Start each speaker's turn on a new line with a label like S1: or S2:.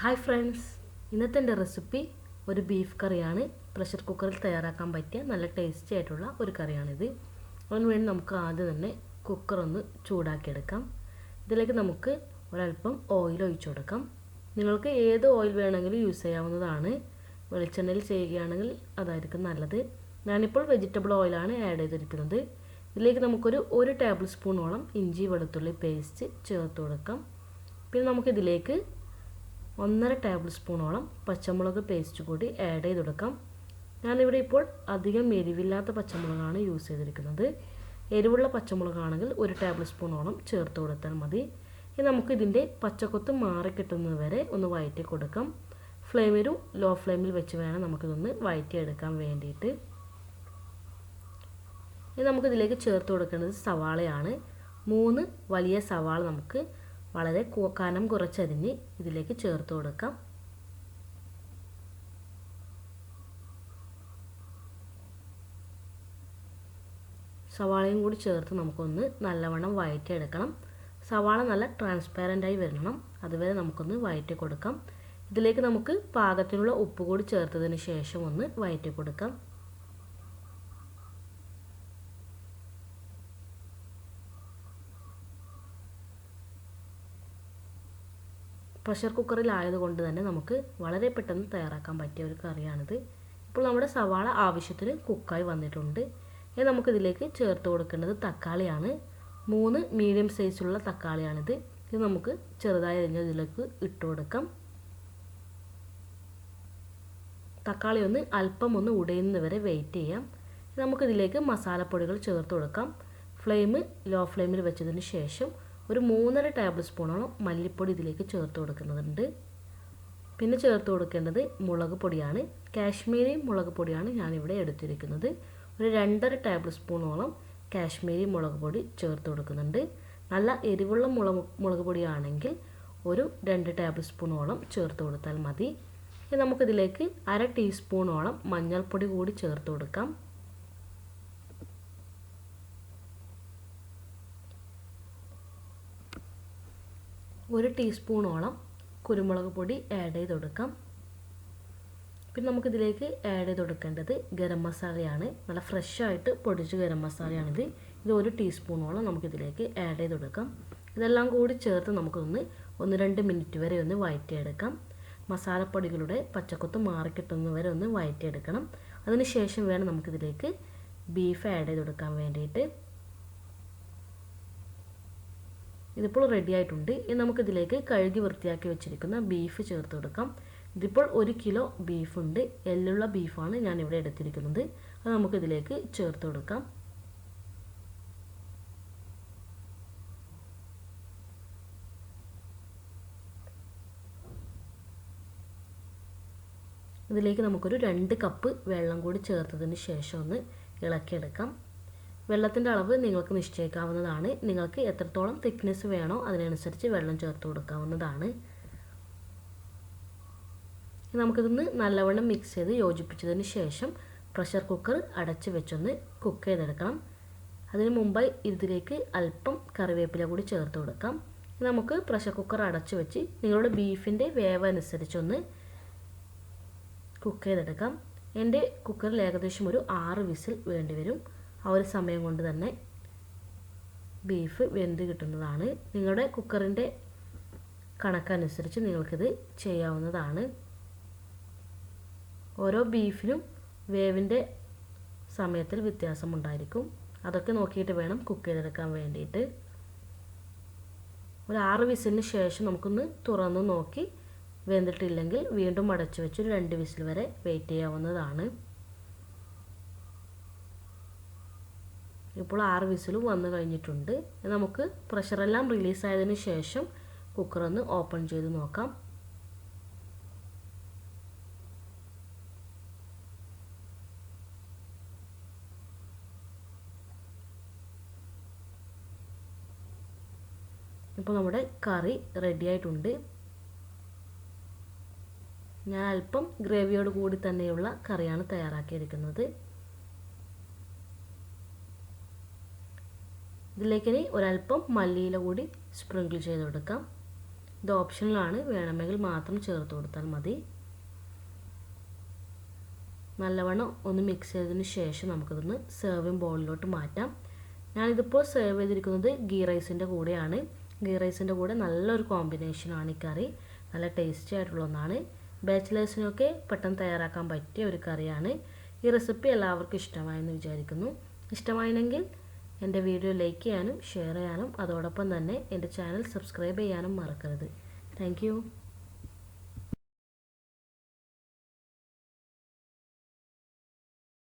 S1: Hi friends ഇന്നത്തെ എന്റെ recipe ഒരു ബീഫ് കറിയാണ്. പ്രഷർ കുക്കറിൽ തയ്യാറാക്കാൻ പറ്റിയ നല്ല ടേസ്റ്റി ആയിട്ടുള്ള ഒരു കറിയാണിത്. അതിന് വേണ്ടി നമുക്ക് ആദ്യം തന്നെ കുക്കർ ഒന്ന് ചൂടാക്കിയെടുക്കാം. ഇതിലേക്ക് നമുക്ക് ഒരല്പം ഓയിൽ ഒഴിച്ചു കൊടുക്കാം. നിങ്ങൾക്ക് ഏത് ഓയിൽ വേണമെങ്കിലും യൂസ് ചെയ്യാവുന്നതാണ്. വെളിച്ചെണ്ണയിൽ ചെയ്യുകയാണെങ്കിൽ അതായിരിക്കും നല്ലത്. ഞാനിപ്പോൾ വെജിറ്റബിൾ ഓയിലാണ് ആഡ് ചെയ്തിരിക്കുന്നത്. ഇതിലേക്ക് നമുക്കൊരു ഒരു ടേബിൾ സ്പൂണോളം ഇഞ്ചി വെളുത്തുള്ളി പേസ്റ്റ് ചേർത്ത് കൊടുക്കാം. പിന്നെ നമുക്കിതിലേക്ക് ഒന്നര ടേബിൾ സ്പൂണോളം പച്ചമുളക് പേസ്റ്റ് കൂടി ആഡ് ചെയ്ത് കൊടുക്കാം ഞാനിവിടെ ഇപ്പോൾ അധികം എരിവില്ലാത്ത പച്ചമുളകാണ് യൂസ് ചെയ്തിരിക്കുന്നത്. എരിവുള്ള പച്ചമുളകാണെങ്കിൽ ഒരു ടേബിൾ സ്പൂണോളം ചേർത്ത് കൊടുത്താൽ മതി. ഇനി നമുക്ക് ഇതിന്റെ പച്ചക്കൊത്ത് മാറി കിട്ടുന്നത് വരെ ഒന്ന് വയറ്റി കൊടുക്കാം. ഫ്ലെയിമിലും ലോ ഫ്ലെയിമിൽ വെച്ച് വേണം നമുക്കിതൊന്ന് വയറ്റിയെടുക്കാൻ വേണ്ടിയിട്ട്. ഇനി നമുക്കിതിലേക്ക് ചേർത്ത് കൊടുക്കേണ്ടത് സവാളയാണ്. മൂന്ന് വലിയ സവാള നമുക്ക് വളരെ കനം കുറച്ചരിഞ്ഞ് ഇതിലേക്ക് ചേർത്ത് കൊടുക്കാം. സവാളയും കൂടി ചേർത്ത് നമുക്കൊന്ന് നല്ലവണ്ണം വഴറ്റിയെടുക്കണം സവാള നല്ല ട്രാൻസ്പാരന്റായി വരണം. അതുവരെ നമുക്കൊന്ന് വഴറ്റി കൊടുക്കാം. ഇതിലേക്ക് നമുക്ക് പാകത്തിനുള്ള ഉപ്പ് കൂടി ചേർത്തതിന് ശേഷം ഒന്ന് വഴറ്റി കൊടുക്കാം. പ്രഷർ കുക്കറിലായതുകൊണ്ട് തന്നെ നമുക്ക് വളരെ പെട്ടെന്ന് തയ്യാറാക്കാൻ പറ്റിയ ഒരു കറിയാണിത്. ഇപ്പോൾ നമ്മുടെ സവാള ആവശ്യത്തിന് കുക്കായി വന്നിട്ടുണ്ട്. ഇനി നമുക്കിതിലേക്ക് ചേർത്ത് കൊടുക്കേണ്ടത് തക്കാളിയാണ്. മൂന്ന് മീഡിയം സൈസുള്ള തക്കാളിയാണിത്. ഇത് നമുക്ക് ചെറുതായി അരിഞ്ഞ് ഇതിലേക്ക് ഇട്ട് കൊടുക്കാം. തക്കാളി ഒന്ന് അല്പം ഒന്ന് ഉടയുന്നത് വരെ വെയിറ്റ് ചെയ്യാം. നമുക്കിതിലേക്ക് മസാലപ്പൊടികൾ ചേർത്ത് കൊടുക്കാം. ഫ്ലെയിം ലോ ഫ്ലെയിമിൽ വെച്ചതിന് ശേഷം ഒരു മൂന്നര ടേബിൾ സ്പൂണോളം മല്ലിപ്പൊടി ഇതിലേക്ക് ചേർത്ത് കൊടുക്കുന്നുണ്ട് പിന്നെ ചേർത്ത് കൊടുക്കേണ്ടത് മുളക് പൊടിയാണ്. കാശ്മീരി മുളക് പൊടിയാണ് ഞാനിവിടെ എടുത്തിരിക്കുന്നത്. ഒരു രണ്ടര ടേബിൾ സ്പൂണോളം കാശ്മീരി മുളക് പൊടി ചേർത്ത് കൊടുക്കുന്നുണ്ട്. നല്ല എരിവുള്ള മുളക് മുളക് പൊടിയാണെങ്കിൽ ഒരു രണ്ട് ടേബിൾ സ്പൂണോളം ചേർത്ത് കൊടുത്താൽ മതി. നമുക്കിതിലേക്ക് അര ടീസ്പൂണോളം മഞ്ഞൾപ്പൊടി കൂടി ചേർത്ത് കൊടുക്കാം. ഒരു ടീസ്പൂണോളം കുരുമുളക് പൊടി ആഡ് ചെയ്ത് കൊടുക്കാം. പിന്നെ നമുക്കിതിലേക്ക് ആഡ് ചെയ്ത് കൊടുക്കേണ്ടത് ഗരം മസാലയാണ്. നല്ല ഫ്രഷായിട്ട് പൊടിച്ച ഗരം മസാലയാണിത്. ഇത് ഒരു ടീസ്പൂണോളം നമുക്കിതിലേക്ക് ആഡ് ചെയ്ത് കൊടുക്കാം. ഇതെല്ലാം കൂടി ചേർത്ത് നമുക്കൊന്ന് ഒന്ന് രണ്ട് മിനിറ്റ് വരെ ഒന്ന് വഴറ്റിയെടുക്കാം മസാലപ്പൊടികളുടെ പച്ചക്കൊത്ത് മാറിക്കിട്ടുന്നത് വരെ ഒന്ന് വഴറ്റിയെടുക്കണം അതിന് ശേഷം വേണം നമുക്കിതിലേക്ക് ബീഫ് ആഡ് ചെയ്ത് കൊടുക്കാൻ വേണ്ടിയിട്ട്. ഇതിപ്പോൾ റെഡി ആയിട്ടുണ്ട്. ഇനി നമുക്കിതിലേക്ക് കഴുകി വൃത്തിയാക്കി വെച്ചിരിക്കുന്ന ബീഫ് ചേർത്ത് കൊടുക്കാം. ഇതിപ്പോൾ ഒരു കിലോ ബീഫുണ്ട് എല്ലുള്ള ബീഫാണ് ഞാൻ ഇവിടെ എടുത്തിരിക്കുന്നത്. അത് നമുക്കിതിലേക്ക് ചേർത്ത് കൊടുക്കാം. ഇതിലേക്ക് നമുക്കൊരു രണ്ട് കപ്പ് വെള്ളം കൂടി ചേർത്തതിന് ശേഷം ഒന്ന് ഇളക്കിയെടുക്കാം. വെള്ളത്തിന്റെ അളവ് നിങ്ങൾക്ക് നിശ്ചയിക്കാവുന്നതാണ്. നിങ്ങൾക്ക് എത്രത്തോളം തിക്നെസ് വേണോ അതിനനുസരിച്ച് വെള്ളം ചേർത്ത് കൊടുക്കാവുന്നതാണ്. നമുക്കിതൊന്ന് നല്ലവണ്ണം മിക്സ് ചെയ്ത് യോജിപ്പിച്ചതിന് ശേഷം പ്രഷർ കുക്കർ അടച്ച് വെച്ചൊന്ന് കുക്ക് ചെയ്തെടുക്കണം. അതിന് മുമ്പായി ഇതിലേക്ക് അല്പം കറിവേപ്പില കൂടി ചേർത്ത് കൊടുക്കാം. നമുക്ക് പ്രഷർ കുക്കർ അടച്ച് വെച്ച് നിങ്ങളുടെ ബീഫിന്റെ വേവ് അനുസരിച്ചൊന്ന് കുക്ക് ചെയ്തെടുക്കാം. എന്റെ കുക്കറിൽ ഏകദേശം ഒരു ആറ് വിസിൽ വേണ്ടി വരും ആ ഒരു സമയം കൊണ്ട് തന്നെ ബീഫ് വെന്ത് കിട്ടുന്നതാണ്. നിങ്ങളുടെ കുക്കറിന്റെ കണക്കനുസരിച്ച് നിങ്ങൾക്കിത് ചെയ്യാവുന്നതാണ്. ഓരോ ബീഫിനും വേവിന്റെ സമയത്തിൽ വ്യത്യാസമുണ്ടായിരിക്കും. അതൊക്കെ നോക്കിയിട്ട് വേണം കുക്ക് ചെയ്തെടുക്കാൻ വേണ്ടിയിട്ട്. ഒരു ആറ് വിസിലിന് ശേഷം നമുക്കൊന്ന് തുറന്ന് നോക്കി. വെന്തിട്ടില്ലെങ്കിൽ വീണ്ടും അടച്ചു വെച്ച് ഒരു രണ്ട് വിസിൽ വരെ വെയിറ്റ് ചെയ്യാവുന്നതാണ്. ഇപ്പോൾ ആറ് വിസിലും വന്നു കഴിഞ്ഞിട്ടുണ്ട്. നമുക്ക് പ്രഷറെല്ലാം റിലീസായതിനു ശേഷം കുക്കർ ഒന്ന് ഓപ്പൺ ചെയ്ത് നോക്കാം. ഇപ്പോൾ നമ്മുടെ കറി റെഡി ആയിട്ടുണ്ട്. ഞാൻ അല്പം ഗ്രേവിയോട് കൂടി തന്നെയുള്ള കറിയാണ് തയ്യാറാക്കിയിരിക്കുന്നത്. ഇതിലേക്ക് ഇനി ഒരല്പം മല്ലിയില കൂടി സ്പ്രിങ്കിൾ ചെയ്ത് കൊടുക്കാം. ഇത് ഓപ്ഷനിലാണ് വേണമെങ്കിൽ മാത്രം ചേർത്ത് കൊടുത്താൽ മതി. നല്ലവണ്ണം ഒന്ന് മിക്സ് ചെയ്തതിന് ശേഷം നമുക്കിതൊന്ന് സെർവിങ് ബൗളിലോട്ട് മാറ്റാം. ഞാനിതിപ്പോൾ സെർവ് ചെയ്തിരിക്കുന്നത് ഗീ റൈസിന്റെ കൂടെയാണ്. ഗീ റൈസിന്റെ കൂടെ നല്ലൊരു കോമ്പിനേഷനാണ് ഈ കറി. നല്ല ടേസ്റ്റി ആയിട്ടുള്ള ഒന്നാണ്. ബാച്ചിലേഴ്സിനൊക്കെ പെട്ടെന്ന് തയ്യാറാക്കാൻ പറ്റിയ ഒരു കറിയാണ്. ഈ റെസിപ്പി എല്ലാവർക്കും ഇഷ്ടമായെന്ന് വിചാരിക്കുന്നു. ഇഷ്ടമായെങ്കിൽ എന്റെ വീഡിയോ ലൈക്ക് ചെയ്യാനും ഷെയർ ചെയ്യാനും അതോടൊപ്പം തന്നെ എന്റെ ചാനൽ സബ്സ്ക്രൈബ് ചെയ്യാനും മറക്കരുത്. താങ്ക്